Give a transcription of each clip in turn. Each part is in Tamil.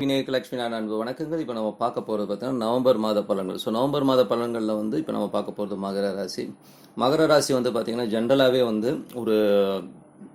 விநாயக லட்சுமி நான்கு அன்பு வணக்கங்கள். இப்போ நம்ம பார்க்க போகிறது பார்த்தீங்கன்னா நவம்பர் மாத பலன்கள். ஸோ நவம்பர் மாத பலன்களில் வந்து இப்போ நம்ம பார்க்க போகிறது மகர ராசி. மகர ராசி வந்து பார்த்திங்கன்னா ஜென்ரலாகவே வந்து ஒரு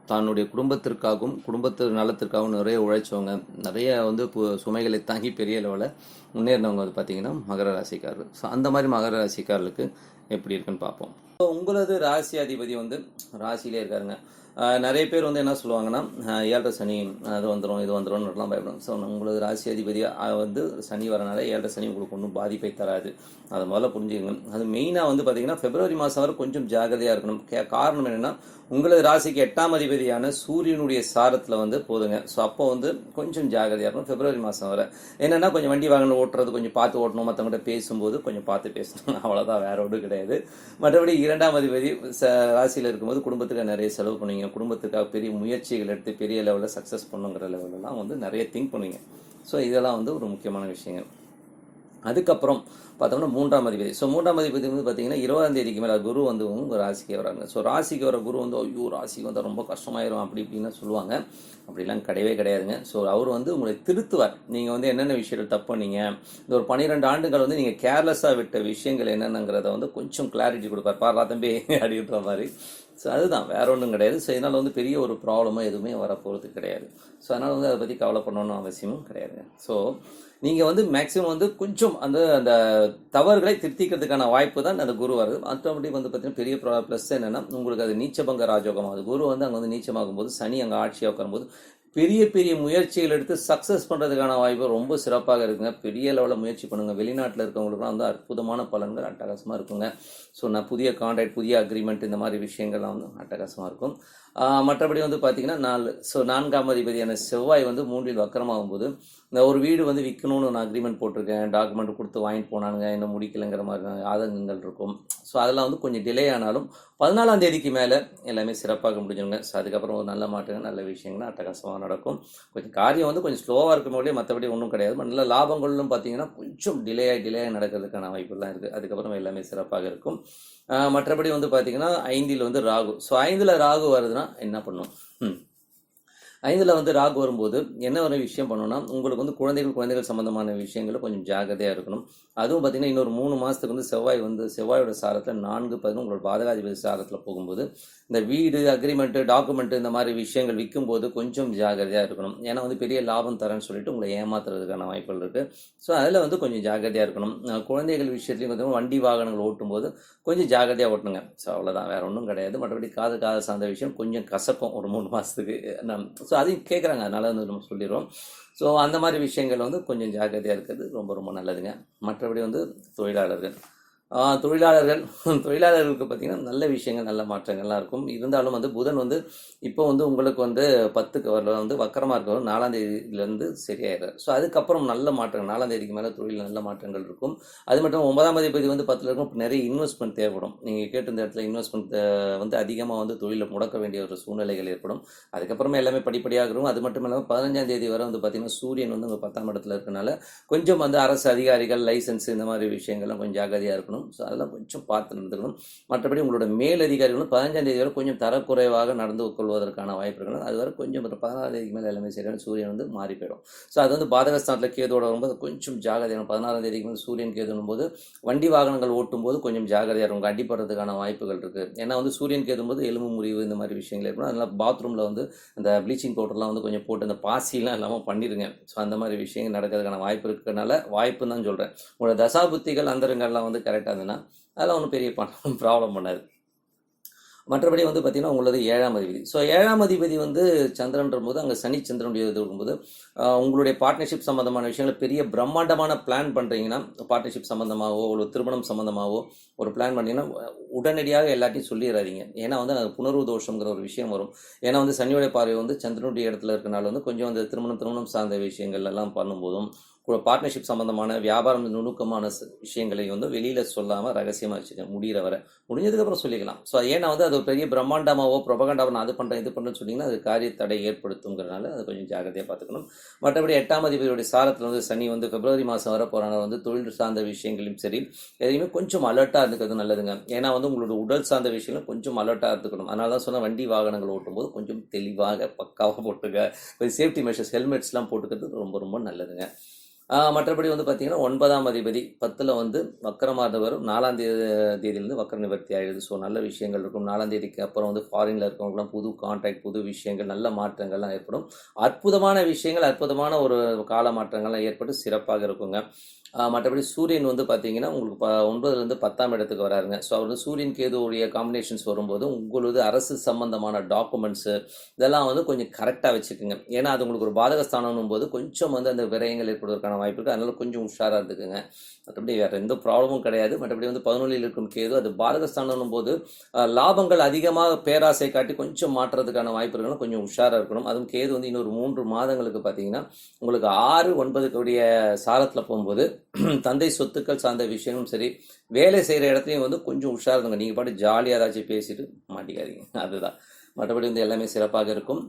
தன்னுடைய குடும்பத்திற்காகவும் குடும்பத்து நலத்திற்காகவும் நிறைய உழைச்சவங்க. நிறைய வந்து பு- சுமைகளை தாங்கி பெரிய லெவலில் முன்னேறினவங்க வந்து பார்த்திங்கன்னா மகர ராசிக்காரர். ஸோ அந்த மாதிரி மகர ராசிக்காரர்களுக்கு எப்படி இருக்குன்னு பார்ப்போம். ஸோ உங்களது ராசி அதிபதி வந்து ராசியிலே இருக்காருங்க. நிறைய பேர் வந்து என்ன சொல்லுவாங்கன்னா ஏழரை சனி அது வந்துடும் இது வந்துடும்னுலாம் பயப்படும் ஸோ உங்களது ராசி அதிபதியாக வந்து சனி வரனால ஏழரை சனி உங்களுக்கு ஒன்றும் பாதிப்பை தராது. அதை முதல்ல புரிஞ்சுக்கணும் அது மெயினாக வந்து பார்த்தீங்கன்னா பிப்ரவரி மாதம் வரை கொஞ்சம் ஜாகிரதையாக இருக்கணும். கே- காரணம் என்னென்னா உங்களது ராசிக்கு எட்டாம் அதிபதியான சூரியனுடைய சாரத்தில் வந்து போதுங்க. ஸோ அப்போ வந்து கொஞ்சம் ஜாகிரதையாக இருக்கணும் பிப்ரவரி மாதம் வரை. என்னென்னா கொஞ்சம் வண்டி வாகனம் ஓட்டுறது கொஞ்சம் பார்த்து ஓட்டணும். மற்றவங்கள்ட்ட பேசும்போது கொஞ்சம் பார்த்து பேசணும். அவ்வளோதான் வேற ஒன்றும் கிடையாது. மற்றபடி இரண்டாம் அதிபதி ச ராசியில் இருக்கும்போது குடும்பத்துக்கு நிறைய செலவு பண்ணுவீங்க. குடும்பத்துக்காக பெரிய முயற்சிகள் எடுத்து பெரிய லெவலில் சக்ஸஸ் பண்ணுங்கிற லெவலெலாம் வந்து நிறைய திங்க் பண்ணுவீங்க. ஸோ இதெல்லாம் வந்து ஒரு முக்கியமான விஷயங்கள். அதுக்கப்புறம் பார்த்தோம்னா மூன்றாம் அதிபதி. ஸோ மூன்றாம் அதிபதி வந்து பார்த்தீங்கன்னா இருபதாம் தேதிக்கு மேலே குரு வந்து உங்கள் ராசிக்கு வராங்க. ஸோ ராசிக்கு வர குரு வந்து ஐயோ ராசிக்கு வந்தால் ரொம்ப கஷ்டமாயிரும் அப்படி இப்படின்னு சொல்லுவாங்க. அப்படிலாம் கிடையவே கிடையாதுங்க. ஸோ அவர் வந்து உங்களை திருத்துவார். நீங்கள் வந்து என்னென்ன விஷயங்கள் தப்பு பண்ணீங்க? இந்த ஒரு பன்னிரெண்டு ஆண்டுகள் வந்து நீங்கள் கேர்லெஸ்ஸாக விட்ட விஷயங்கள் என்னென்னங்கிறத வந்து கொஞ்சம் கிளாரிட்டி கொடுப்பார். பாரா தம்பி அப்படின்ற மாதிரி. ஸோ அதுதான். வேற ஒன்றும் கிடையாது. ஸோ இதனால் வந்து பெரிய ஒரு ப்ராப்ளமோ எதுவுமே வரப்போகிறது கிடையாது. ஸோ அதனால் வந்து அதை பற்றி கவலை கவலைப்படணும்னு அவசியமும் கிடையாது. ஸோ நீங்கள் வந்து மேக்ஸிமம் வந்து கொஞ்சம் அந்த அந்த தவறுகளை திருத்திக்கிறதுக்கான வாய்ப்பு தான் அந்த குரு வருது மற்றபடி வந்து பார்த்தீங்கன்னா பெரிய ப்ளஸ் என்னென்னா உங்களுக்கு அது நீச்சபங்க ராஜோகம் அது குரு வந்து அங்கே வந்து நீச்சமாகும் போது சனி அங்கே ஆட்சியாக உட்காரும்போது பெரிய பெரிய முயற்சிகள் எடுத்து சக்ஸஸ் பண்ணுறதுக்கான வாய்ப்பு ரொம்ப சிறப்பாக இருக்குங்க. பெரிய லெவலில் முயற்சி பண்ணுங்கள் வெளிநாட்டில் இருக்கவங்களுக்குலாம் வந்து அற்புதமான பலன்கள் அட்டகாசமாக இருக்குங்க. ஸோ நான் புதிய கான்ட்ராக்ட் புதிய அக்ரிமெண்ட் இந்த மாதிரி விஷயங்கள்லாம் வந்து அட்டகாசமாக இருக்கும். மற்றபடி வந்து பார்த்தீங்கன்னா நாலு ஸோ நான்காம் அதிபதியான செவ்வாய் வந்து மூன்றில் வக்கரமாகும் போது இந்த ஒரு வீடு வந்து விற்கணும்னு நான் அக்ரிமெண்ட் போட்டிருக்கேன் டாக்குமெண்ட் கொடுத்து வாங்கிட்டு போனானுங்க இன்னும் முடிக்கலைங்கிற மாதிரி ஆதங்கங்கள் இருக்கும். ஸோ அதெல்லாம் வந்து கொஞ்சம் டிலே ஆனாலும் பதினாலாம் தேதிக்கு மேலே எல்லாமே சிறப்பாக முடிஞ்சிருங்க. ஸோ அதுக்கப்புறம் ஒரு நல்ல மாற்றங்கள் நல்ல விஷயங்கள் அட்டகாசமாக நடக்கும். கொஞ்சம் காரியம் வந்து கொஞ்சம் ஸ்லோவாக இருக்கும் போதே மற்றபடி ஒன்றும் கிடையாது. நல்ல லாபங்களும் பார்த்தீங்கன்னா கொஞ்சம் டிலே ஆகி டிலே ஆகி நடக்கிறதுக்கான வாய்ப்புலாம் இருக்குது அதுக்கப்புறம் எல்லாமே சிறப்பாக இருக்கும். மற்றபடி வந்து பார்த்திங்கன்னா ஐந்தில் வந்து ராகு. ஸோ ஐந்தில் ராகு வருதுன்னா en Nápoles no. Mm. ஐந்தில் வந்து ராகு வரும்போது என்ன ஒரு விஷயம் பண்ணணும்னா உங்களுக்கு வந்து குழந்தைகள் குழந்தைகள் சம்மந்தமான விஷயங்களை கொஞ்சம் ஜாகிரதையாக இருக்கணும். அதுவும் பார்த்திங்கன்னா இன்னொரு மூணு மாதத்துக்கு வந்து செவ்வாய் வந்து செவ்வாயோட சாரத்தில் நான்கு பதினொன்று உங்களோட பாதகாதிபதி சாரத்தில் போகும்போது இந்த வீடு அக்ரிமெண்ட்டு டாக்குமெண்ட்டு இந்த மாதிரி விஷயங்கள் விற்கும்போது கொஞ்சம் ஜாகிரதையாக இருக்கணும். ஏன்னா வந்து பெரிய லாபம் தரேன்னு சொல்லிட்டு உங்களை ஏமாத்துறதுக்கான வாய்ப்புகள் இருக்குது ஸோ அதில் வந்து கொஞ்சம் ஜாகிரதையாக இருக்கணும். குழந்தைகள் விஷயத்துலையும் பார்த்தீங்கன்னா வண்டி வாகனங்கள் ஓட்டும்போது கொஞ்சம் ஜாகிரதையாக ஓட்டணுங்க. ஸோ அவ்வளோதான் வேறு ஒன்றும் கிடையாது. மற்றபடி காது காது சார்ந்த விஷயம் கொஞ்சம் கசக்கும். ஒரு மூணு மாதத்துக்கு ஸோ ஸோ அதையும் கேட்குறாங்க அதனால் வந்து நம்ம சொல்லிடுறோம். ஸோ அந்த மாதிரி விஷயங்கள் வந்து கொஞ்சம் ஜாக்கிரதையாக இருக்கிறது ரொம்ப ரொம்ப நல்லதுங்க. மற்றபடி வந்து தொழிலாளர்கள். தொழிலாளர்கள் தொழிலாளர்களுக்கு பார்த்திங்கன்னா நல்ல விஷயங்கள் நல்ல மாற்றங்கள்லாம் இருக்கும். இருந்தாலும் வந்து புதன் வந்து இப்போ வந்து உங்களுக்கு வந்து பத்துக்கு வரல வந்து வக்கரமாக இருக்கிறவர் நாலாம் தேதியிலேருந்து சரியாயிடுறாரு. ஸோ அதுக்கப்புறம் நல்ல மாற்றங்கள் நாலாம் தேதிக்கு மேலே தொழில் நல்ல மாற்றங்கள் இருக்கும். அது மட்டும் ஒன்பதாம் அதிபதி வந்து பத்தில் இருக்கும். நிறைய இன்வெஸ்ட்மெண்ட் தேவைப்படும். நீங்கள் கேட்டிருந்த இடத்துல இன்வெஸ்ட்மெண்ட் வந்து அதிகமாக வந்து தொழிலை முடக்க வேண்டிய ஒரு சூழ்நிலைகள் ஏற்படும். அதுக்கப்புறமா எல்லாமே படிப்படியாக இருக்கும். அது மட்டும் இல்லாமல் பதினஞ்சாம் தேதி வரை வந்து பார்த்திங்கன்னா சூரியன் வந்து உங்கள் பத்தாம் இடத்துல இருக்கனால கொஞ்சம் வந்து அரசு அதிகாரிகள் லைசன்ஸ் இந்த மாதிரி விஷயங்கள்லாம் கொஞ்சம் ஜாகிரதையாக இருக்கணும். ஸோ அதெல்லாம் கொஞ்சம் பார்த்து நடந்துக்கணும். மற்றபடி உங்களோட மேலதிகாரிகளும் பதினஞ்சாம் தேதி வரை கொஞ்சம் தரக்குறைவாக நடந்து கொள்வதற்கான வாய்ப்பு இருக்கணும் அது வரை கொஞ்சம் ஒரு பதினாறாம் தேதிக்கு மேலே எல்லாமே சரியான சூரியன் வந்து மாறி போயிடும். ஸோ அது வந்து பாதகஸ்தானத்தில் கேதோட வரும்போது கொஞ்சம் ஜாகிரதையான பதினாறாம் தேதிக்கு மேலே சூரியன் கேதுனும் போது வண்டி வாகனங்கள் ஓட்டும்போது கொஞ்சம் ஜாகிரதையாக இருக்கும். அடிப்படுறதுக்கான வாய்ப்புகள் இருக்குது ஏன்னா வந்து சூரியன் கேதும்போது எலும்பு முறிவு இந்த மாதிரி விஷயங்கள் இருக்கணும் அதனால் பாத்ரூமில் வந்து அந்த ப்ளீச்சிங் பவுடர்லாம் வந்து கொஞ்சம் போட்டு அந்த பாசிலாம் இல்லாமல் பண்ணிடுங்க ஸோ அந்த மாதிரி விஷயங்கள் நடக்கிறதுக்கான வாய்ப்பு இருக்கிறதுனால வாய்ப்புன்னு தான் சொல்கிறேன் உங்களோட தசாபுத்திகள் அந்தரங்கள்லாம் வந்து கரெக்டாக இருந்ததுன்னா அதெல்லாம் ஒன்றும் பெரிய ப்ராப்ளம் பண்ணாது. மற்றபடி வந்து பார்த்திங்கன்னா உங்களது ஏழாம் அதிபதி. ஸோ ஏழாம் அதிபதி வந்து சந்திரன்ற போது அங்கே சனி சந்திரனுடைய இது இருக்கும்போது உங்களுடைய பார்ட்னர்ஷிப் சம்மந்தமான விஷயங்களை பெரிய பிரம்மாண்டமான பிளான் பண்ணுறீங்கன்னா பார்ட்னர்ஷிப் சம்மந்தமாகவோ ஒரு திருமணம் சம்மந்தமாகவோ ஒரு பிளான் பண்ணீங்கன்னா உடனடியாக எல்லாத்தையும் சொல்லிடாதீங்க ஏன்னா வந்து அது புணர்வு தோஷங்கிற ஒரு விஷயம் வரும். ஏன்னா வந்து சனியோடைய பார்வை வந்து சந்திரனுடைய இடத்துல இருக்கனால வந்து கொஞ்சம் அந்த திருமணம் திருமணம் சார்ந்த விஷயங்கள் எல்லாம் பண்ணும்போதும் பார்ட்னர்ஷிப் சம்பந்தமான வியாபாரம் நுணுக்கமான விஷயங்களை வந்து வெளியில் சொல்லாமல் ரகசியமாக வச்சுக்க முடியிற வர. முடிஞ்சதுக்கப்புறம் சொல்லிக்கலாம். ஸோ ஏன்னா வந்து அது ஒரு பெரிய பிரம்மாண்டமாவோ பிரபகாண்டாவோ நான் அது பண்ணுறேன் இது பண்ணுறேன்னு சொன்னீங்கன்னா அது காரிய தடை ஏற்படுத்துங்கிறனால அது கொஞ்சம் ஜாகிரதையாக பார்த்துக்கணும். மற்றபடி எட்டாம் அதிபதியுடைய சாரத்தில் வந்து சனி வந்து பிப்ரவரி மாதம் வர போறனால வந்து தொழில் சார்ந்த விஷயங்களையும் சரி எதையுமே கொஞ்சம் அலர்ட்டாக இருந்துக்கிறது நல்லதுங்க. ஏன்னா வந்து உங்களோட உடல் சார்ந்த விஷயங்களும் கொஞ்சம் அலர்ட்டாக இருந்துக்கணும். அதனால தான் சொன்ன வண்டி வாகனங்கள் ஓட்டும்போது கொஞ்சம் தெளிவாக பக்காவாக போட்டுக்க. சேஃப்டி மெஷர்ஸ் ஹெல்மெட்ஸ்லாம் போட்டுக்கிறது ரொம்ப ரொம்ப நல்லதுங்க. மற்றபடி வந்து பார்த்தீங்கன்னா ஒன்பதாம் அதிபதி பத்தில் வந்து வக்கரமாதவரும் நாலாம் தேதி தேதியிலேருந்து வக்கர நிவர்த்தி ஆகிடுது ஸோ நல்ல விஷயங்கள் இருக்கும். நாலாம் தேதிக்கு அப்புறம் வந்து ஃபாரினில் இருக்கவங்களாம் புது கான்டாக்ட் புது விஷயங்கள் நல்ல மாற்றங்கள்லாம் ஏற்படும். அற்புதமான விஷயங்கள் அற்புதமான ஒரு கால மாற்றங்கள்லாம் ஏற்பட்டு சிறப்பாக இருக்குங்க. மற்றபடி சூரியன் வந்து பார்த்தீங்கன்னா உங்களுக்கு ப ஒன்பதுலேருந்து பத்தாம் இடத்துக்கு வராருங்க. ஸோ அவர் வந்து சூரியன் கேதுவுடைய காம்பினேஷன்ஸ் வரும்போது உங்களது அரசு சம்பந்தமான டாக்குமெண்ட்ஸு இதெல்லாம் வந்து கொஞ்சம் கரெக்டாக வச்சுக்கோங்க. ஏன்னா அது உங்களுக்கு ஒரு பாதகஸ்தானம் போது கொஞ்சம் வந்து அந்த விரயங்கள் ஏற்படுவதற்கான வாய்ப்பு இருக்குது அதனால கொஞ்சம் உஷாராக இருந்துக்குங்க. மற்றபடி வேறு எந்த ப்ராப்ளமும் கிடையாது. மற்றபடி வந்து பதினொன்றில் இருக்கும் கேது அது பாதகஸ்தானம் போது லாபங்கள் அதிகமாக பேராசை காட்டி கொஞ்சம் மாற்றுறதுக்கான வாய்ப்பு இருக்கணும் கொஞ்சம் உஷாராக இருக்கணும். அதுவும் கேது வந்து இன்னொரு மூன்று மாதங்களுக்கு பார்த்தீங்கன்னா உங்களுக்கு ஆறு ஒன்பதுக்குடைய சாரத்தில் போகும்போது தந்தை சொத்துக்கள் சார்ந்த விஷயமும் சரி வேலை செய்கிற இடத்துலையும் வந்து கொஞ்சம் உஷாராக இருங்க நீங்கள் பாட்டு ஜாலியாக ஏதாச்சும் பேசிட்டு மாட்டிக்காதீங்க. அதுதான். மற்றபடி வந்து எல்லாமே சிறப்பாக இருக்கும்.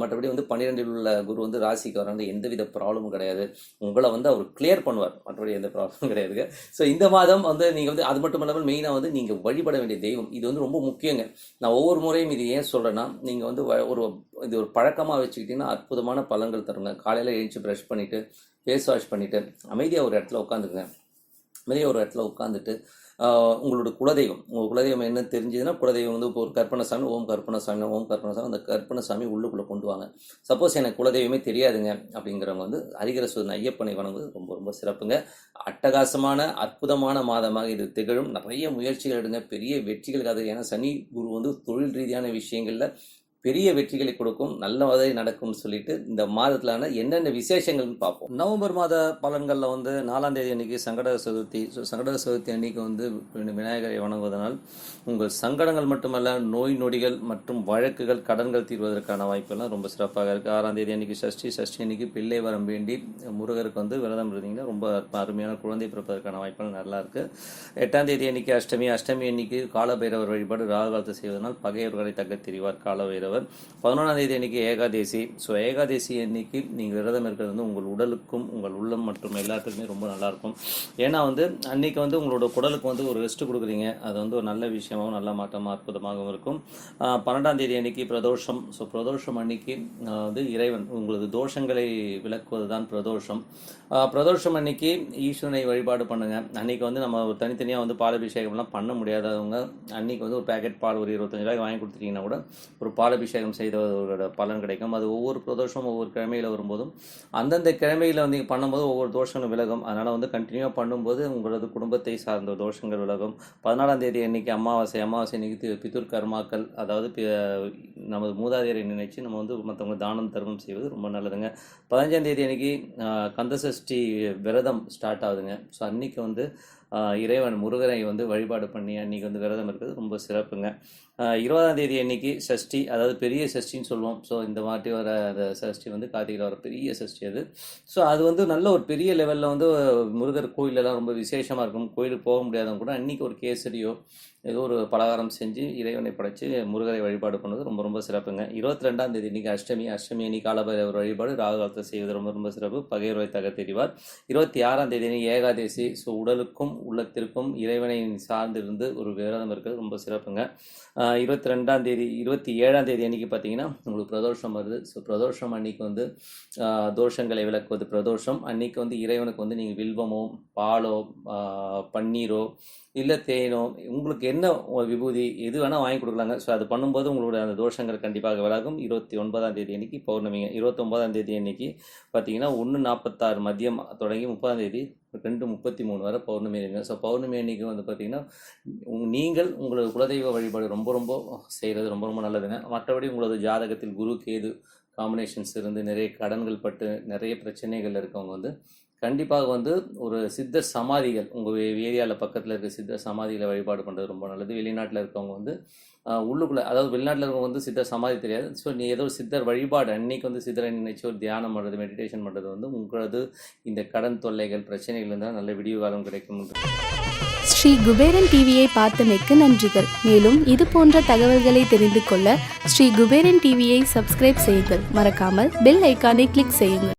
மற்றபடி வந்து பன்னிரெண்டில் உள்ள குரு வந்து ராசிக்கு வர வந்து எந்தவித ப்ராப்ளமும் கிடையாது. உங்களை வந்து அவர் கிளியர் பண்ணுவார். மற்றபடி எந்த ப்ராப்ளமும் கிடையாதுங்க. ஸோ இந்த மாதம் வந்து நீங்கள் வந்து அது மட்டும் இல்லாமல் மெயினாக வந்து நீங்கள் வழிபட வேண்டிய தெய்வம். இது வந்து ரொம்ப முக்கியங்க. நான் ஒவ்வொரு முறையும் இது ஏன் சொல்கிறேன்னா நீங்கள் வந்து வ- ஒரு இது ஒரு பழக்கமாக வச்சுக்கிட்டிங்கன்னா அற்புதமான பலன்கள் தருங்க. காலையில் எழுந்துச்சு ப்ரஷ் பண்ணிவிட்டு ஃபேஸ் வாஷ் பண்ணிவிட்டு அமைதியாக ஒரு இடத்துல உட்காந்துக்குங்க அமைதியாக ஒரு இடத்துல உட்காந்துட்டு உங்களோட குலதெய்வம் உங்கள் குலதெய்வம் என்ன தெரிஞ்சதுன்னா குலதெய்வம் வந்து இப்போ ஒரு கற்பனசாமி ஓம் கற்பனசாமி ஓம் கற்பனசாமி அந்த கற்பனசாமி உள்ளுக்குள்ளே கொண்டு வாங்க. சப்போஸ் எனக்கு குலதெய்வமே தெரியாதுங்க அப்படிங்கிறவங்க வந்து ஹரிகர சுதன் ஐயப்பனை வணங்குவது ரொம்ப ரொம்ப சிறப்புங்க. அட்டகாசமான அற்புதமான மாதமாக இது திகழும். நிறைய முயற்சிகள் எடுங்க. பெரிய வெற்றிகள் அது ஏன்னா சனி குரு வந்து தொழில் ரீதியான விஷயங்களில் பெரிய வெற்றிகளை கொடுக்கும் நல்ல வதை நடக்கும்னு சொல்லிட்டு இந்த மாதத்திலான என்னென்ன விசேஷங்கள்னு பார்ப்போம். நவம்பர் மாத பலன்களில் வந்து நாலாம் தேதி அன்னைக்கு சங்கட சதுர்த்தி ஸோ சங்கட சதுர்த்தி அன்னைக்கு வந்து விநாயகரை வணங்குவதனால் உங்கள் சங்கடங்கள் மட்டுமல்ல நோய் நொடிகள் மற்றும் வழக்குகள் கடன்கள் தீர்வதற்கான வாய்ப்பெல்லாம் ரொம்ப சிறப்பாக இருக்குது ஆறாம் தேதி அன்னைக்கு சஷ்டி சஷ்டி அன்னைக்கு பிள்ளை வரம் வேண்டி முருகருக்கு வந்து விரதம் இருந்தீங்கன்னா ரொம்ப அருமையான குழந்தை பிறப்பதற்கான வாய்ப்பெல்லாம் நல்லா இருக்குது எட்டாம் தேதி அன்னைக்கு அஷ்டமி அஷ்டமி அன்னைக்கு காலபைரவர் வழிபாடு ராகுகாலத்தை செய்வதனால் பகையவர்களை தக்க தெரிவார் காலபைரவர். பதினொன்றாம் தேதி அன்னைக்கு ஏகாதேசி. ஸோ ஏகாதேசி அன்னைக்கு நீங்கள் விரதம் இருக்கிறது வந்து உங்கள் உடலுக்கும் உங்கள் உள்ளம் மற்றும் எல்லாத்துக்குமே ரொம்ப நல்லாயிருக்கும். ஏன்னா வந்து அன்னைக்கு வந்து உங்களோட குடலுக்கு வந்து ஒரு ரெஸ்ட் கொடுக்குறீங்க. அது வந்து ஒரு நல்ல விஷயமாகவும் நல்ல மாற்றமாக அற்புதமாகவும் இருக்கும். பன்னெண்டாம் தேதி அன்னைக்கு பிரதோஷம். ஸோ பிரதோஷம் அன்னைக்கு வந்து இறைவன் உங்களது தோஷங்களை விளக்குவது தான் பிரதோஷம் பிரதோஷம் அன்னைக்கு ஈஸ்வரனை வழிபாடு பண்ணுங்க. அன்னைக்கு வந்து நம்ம ஒரு தனித்தனியாக வந்து பாலாபிஷேகம்லாம் பண்ண முடியாதவங்க அன்னைக்கு வந்து ஒரு பேக்கெட் பால் ஒரு இருபத்தஞ்சு ரூபாய்க்கு வாங்கி கொடுத்துட்டீங்கன்னா கூட ஒரு பால் பாலாபிஷேகம் செய்தவர்களோட பலன் கிடைக்கும். அது ஒவ்வொரு பிரதோஷமும் ஒவ்வொரு கிழமையில் வரும்போதும் அந்தந்த கிழமையில் வந்து நீங்கள் பண்ணும்போது ஒவ்வொரு தோஷங்களும் விலகும். அதனால் வந்து கண்டினியூவாக பண்ணும்போது உங்களது குடும்பத்தை சார்ந்த தோஷங்கள் விலகும். பதினாலாம் தேதி அன்னைக்கு அமாவாசை அமாவாசை அன்னைக்கு பித்தூர் பிதுர் கர்மாக்கள் அதாவது நமது மூதாதையரை நினைச்சு நம்ம வந்து மற்றவங்க தானம் தர்மம் செய்வது ரொம்ப நல்லதுங்க. பதினஞ்சாம் தேதி அன்னைக்கு கந்தசஷ்டி விரதம் ஸ்டார்ட் ஆகுதுங்க. ஸோ அன்னைக்கு வந்து இறைவன் முருகனை வந்து வழிபாடு பண்ணி அன்னைக்கு வந்து விரதம் இருக்கிறது ரொம்ப சிறப்புங்க. இருபதாம் தேதி அன்னைக்கு சஷ்டி அதாவது பெரிய சஷ்டின்னு சொல்லுவோம். ஸோ இந்த மாதிரி வர அந்த சஷ்டி வந்து கார்த்திகையில் வர பெரிய சஷ்டி அது. ஸோ அது வந்து நல்ல ஒரு பெரிய லெவலில் வந்து முருகர் கோயிலெல்லாம் ரொம்ப விசேஷமாக இருக்கும். கோயிலுக்கு போக முடியாதவங்க கூட அன்றைக்கி ஒரு கேசரியோ ஏதோ ஒரு பலகாரம் செஞ்சு இறைவனை படைச்சு முருகரை வழிபாடு பண்ணது ரொம்ப ரொம்ப சிறப்புங்க. இருபத்தி ரெண்டாம் தேதி இன்னைக்கு அஷ்டமி. அஷ்டமி அன்னைக்கு காலபைரவர் வழிபாடு ராகுகாலத்தை செய்வது ரொம்ப ரொம்ப சிறப்பு. பகையர்வை தக தெரிவார் இருபத்தி ஆறாம் தேதி அன்னைக்கு ஏகாதேசி. ஸோ உடலுக்கும் உள்ளத்திற்கும் இறைவனை சார்ந்திருந்து ஒரு விரதம் இருக்கிறது ரொம்ப சிறப்புங்க. இருபத்தி ரெண்டாம் தேதி இருபத்தி ஏழாம் தேதி அன்றைக்கி பார்த்தீங்கன்னா உங்களுக்கு பிரதோஷம் வருது. ஸோ பிரதோஷம் அன்னைக்கு வந்து தோஷங்களை விளக்குவது பிரதோஷம். அன்னைக்கு வந்து இறைவனுக்கு வந்து நீங்கள் வில்வமோ பாலோ பன்னீரோ இல்லை தேனோ உங்களுக்கு என்ன விபூதி எது வேணால் வாங்கி கொடுக்கலாங்க. ஸோ அது பண்ணும்போது உங்களுடைய அந்த தோஷங்கள் கண்டிப்பாக விலகும் இருபத்தி ஒன்பதாம் தேதி அன்னைக்கு பௌர்ணமிங்க. இருபத்தொன்பதாம் தேதி அன்னைக்கு பார்த்தீங்கன்னா ஒன்று நாற்பத்தாறு மதியம் தொடங்கி முப்பதாம் தேதி ரெண்டு முப்பத்தி மூணு வரை பௌர்ணமி இருக்குங்க ஸோ பௌர்ணமி அன்னைக்கு வந்து பார்த்தீங்கன்னா நீங்கள் உங்களது குலதெய்வ வழிபாடு ரொம்ப ரொம்ப செய்கிறது ரொம்ப ரொம்ப நல்லதுங்க. மற்றபடி உங்களது ஜாதகத்தில் குரு கேது காம்பினேஷன்ஸ் இருந்து நிறைய கடன்கள் பட்டு நிறைய பிரச்சனைகள் இருக்கவங்க வந்து கண்டிப்பாக வந்து ஒரு சித்தர் சமாதிகள் உங்கள் ஏரியாவில் பக்கத்தில் இருக்க சித்த சமாதிகளை வழிபாடு பண்ணுறது ரொம்ப நல்லது. வெளிநாட்டில் இருக்கவங்க வந்து உள்ளுக்குள்ளே அதாவது வெளிநாட்டில் இருக்கவங்க வந்து சித்தர் சமாதி தெரியாது. ஸோ நீ ஏதோ சித்தர் வழிபாடு அன்னைக்கு வந்து சித்தரை நினைச்சு ஒரு தியானம் பண்ணுறது மெடிடேஷன் பண்ணுறது வந்து உங்களது இந்த கடன் தொல்லைகள் பிரச்சனைகள் இருந்தால் நல்ல விடிவு காலம் கிடைக்கும். ஸ்ரீ குபேரன் டிவியை பார்த்தமைக்கு நன்றிகள். மேலும் இது போன்ற தகவல்களை தெரிந்து கொள்ள ஸ்ரீ குபேரன் டிவியை சப்ஸ்கிரைப் செய்யுங்கள். மறக்காமல் பெல் ஐக்கானை கிளிக் செய்யுங்கள்.